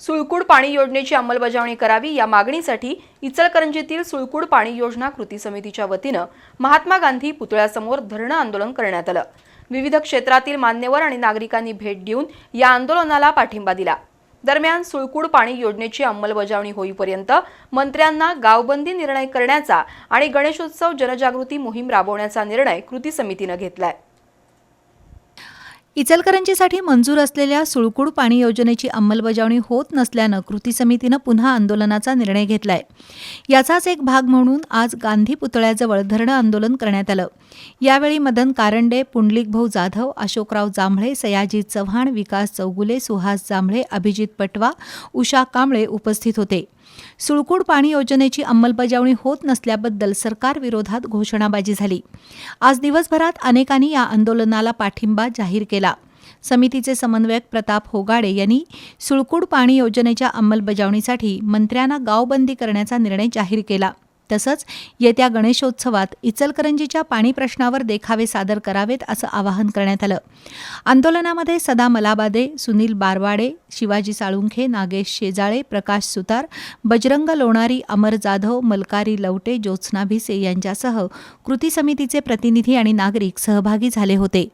सुळकूड पाणी योजनेची अंमलबजावणी करावी या मागणीसाठी इचलकरंजीतील सुळकूड पाणी योजना कृती समितीच्या वतीनं महात्मा गांधी पुतळ्यासमोर धरणं आंदोलन करण्यात आलं. विविध क्षेत्रातील मान्यवर आणि नागरिकांनी भेट देऊन या आंदोलनाला पाठिंबा दिला. दरम्यान सुळकूड पाणी योजनेची अंमलबजावणी होईपर्यंत मंत्र्यांना गावबंदी निर्णय करण्याचा आणि गणेशोत्सव जनजागृती मोहीम राबवण्याचा निर्णय कृती समितीनं घेतलाय. इचलकरंजीसाठी मंजूर असलेल्या सुळकूड पाणी योजनेची अंमलबजावणी होत नसल्यानं कृती समितीनं पुन्हा आंदोलनाचा निर्णय घेतलाय. याचाच एक भाग म्हणून आज गांधी पुतळ्याजवळ धरणं आंदोलन करण्यात आलं. यावेळी मदन कारंडे पुंडलिक भाऊ जाधव अशोकराव जांभळे सयाजी चव्हाण विकास चौगुले सुहास जांभळे अभिजित पटवा उषा कांबळे उपस्थित होते. सुळकूड पाणी योजनेची अंमलबजावणी होत नसल्याबद्दल सरकारविरोधात घोषणाबाजी झाली. आज दिवसभरात अनेकांनी या आंदोलनाला पाठिंबा जाहीर केला. समितीचे समन्वयक प्रताप होगाडे यांनी सुळकूड पाणी योजनेच्या अंमलबजावणीसाठी मंत्र्यांना गावबंदी करण्याचा निर्णय जाहीर केला. तसंच येत्या गणेशोत्सवात इचलकरंजीच्या पाणी प्रश्नावर देखावे सादर करावेत असं आवाहन करण्यात आलं. आंदोलनामध्ये सदा मलाबादे सुनील बारवाडे शिवाजी साळुंखे नागेश शेजाळे प्रकाश सुतार बजरंग लोणारी अमर जाधव मलकारी लवटे ज्योत्स्ना भिसे यांच्यासह कृती समितीचे प्रतिनिधी आणि नागरिक सहभागी झाले होते.